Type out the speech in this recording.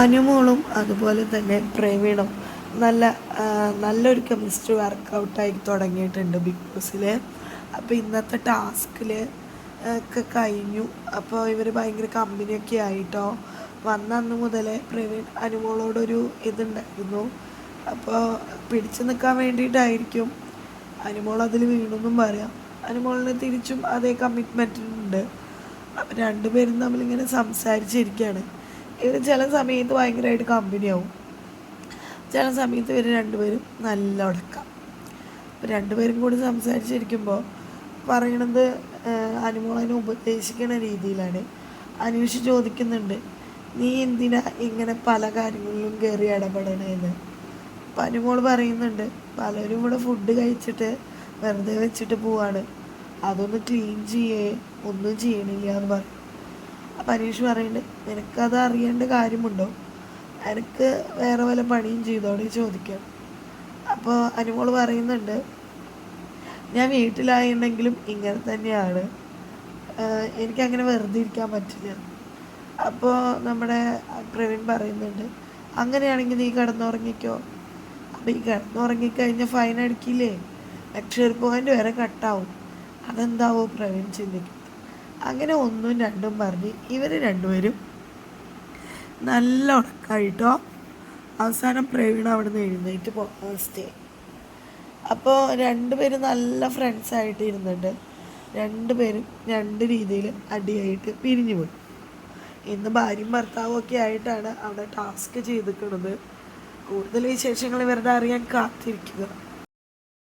അനുമോളും അതുപോലെ തന്നെ പ്രവീണും നല്ല നല്ലൊരു കെമിസ്ട്രി വർക്കൗട്ടായി തുടങ്ങിയിട്ടുണ്ട് ബിഗ് ബോസിൽ അപ്പോൾ ഇന്നത്തെ ടാസ്കിൽ ഒക്കെ കഴിഞ്ഞു. അപ്പോൾ ഇവർ ഭയങ്കര കമ്പനിയൊക്കെ ആയിട്ടോ? വന്ന അന്ന് മുതലേ പ്രവീൺ അനുമോളോടൊരു ഇതുണ്ടായിരുന്നു. അപ്പോൾ പിടിച്ചു നിൽക്കാൻ വേണ്ടിയിട്ടായിരിക്കും അനുമോൾ അതിൽ വീണെന്നും പറയാം. അനുമോളിന് തിരിച്ചും അതേ കമ്മിറ്റ്മെന്റ് ഉണ്ട്. അപ്പം രണ്ടുപേരും തമ്മിലിങ്ങനെ സംസാരിച്ചിരിക്കുകയാണ് ഇവർ ചില സമയത്ത് ഭയങ്കരമായിട്ട് കമ്പനിയാവും. ചില സമയത്ത് ഇവർ രണ്ടുപേരും നല്ല ഉടക്കാം. അപ്പം രണ്ടുപേരും കൂടി സംസാരിച്ചിരിക്കുമ്പോൾ പറയണത് അനുമോളനെ ഉപദേശിക്കുന്ന രീതിയിലാണ്. അന്വേഷിച്ച് ചോദിക്കുന്നുണ്ട് നീ എന്തിനാ ഇങ്ങനെ പല കാര്യങ്ങളിലും കയറി ഇടപെടണേന്ന്? അപ്പം അനുമോൾ പറയുന്നുണ്ട് പലരും ഇവിടെ ഫുഡ് കഴിച്ചിട്ട് വെറുതെ വെച്ചിട്ട് പോവാണ്. അതൊന്ന് ക്ലീൻ ചെയ്യേ ഒന്നും ചെയ്യണില്ല എന്ന് പറയും അപ്പം അനീഷ് പറയുന്നുണ്ട്. നിനക്കത് അറിയേണ്ട കാര്യമുണ്ടോ? എനിക്ക് വേറെ വല്ല പണിയും ചെയ്തോടെ ചോദിക്കാം. അപ്പോൾ അനുമോൾ പറയുന്നുണ്ട് ഞാൻ വീട്ടിലായിട്ടുണ്ടെങ്കിലും ഇങ്ങനെ തന്നെയാണ്. എനിക്കങ്ങനെ വെറുതെ ഇരിക്കാൻ പറ്റില്ല. അപ്പോൾ നമ്മുടെ പ്രവീൺ പറയുന്നുണ്ട് അങ്ങനെയാണെങ്കിൽ നീ കിടന്നുറങ്ങിക്കോ. അപ്പോൾ ഈ കിടന്നുറങ്ങിക്കഴിഞ്ഞാൽ ഫൈൻ അടിക്കില്ലേ? ലക്ഷറി പോയിന്റ് വരെ കട്ടാവും അതെന്താവോ പ്രവീൺ ചിന്തിക്കുന്നത് അങ്ങനെ ഒന്നും രണ്ടും പറഞ്ഞ് ഇവർ രണ്ടുപേരും നല്ല ഉണക്കായിട്ടോ. അവസാനം പ്രവീണ അവിടെ നിന്ന് എഴുന്നേറ്റ് പോകുന്ന അവസ്ഥയായി അപ്പോൾ രണ്ടുപേരും നല്ല ഫ്രണ്ട്സായിട്ട് ഇരുന്നിട്ട് രണ്ടുപേരും രണ്ട് രീതിയിൽ അടിയായിട്ട് പിരിഞ്ഞു പോയി. ഇന്ന് ഭാര്യയും ഭർത്താവും ഒക്കെ ആയിട്ടാണ് അവിടെ ടാസ്ക് ചെയ്തിരിക്കുന്നത്. കൂടുതൽ വിശേഷങ്ങൾ ഇവരുടെ അറിയാൻ കാത്തിരിക്കുക.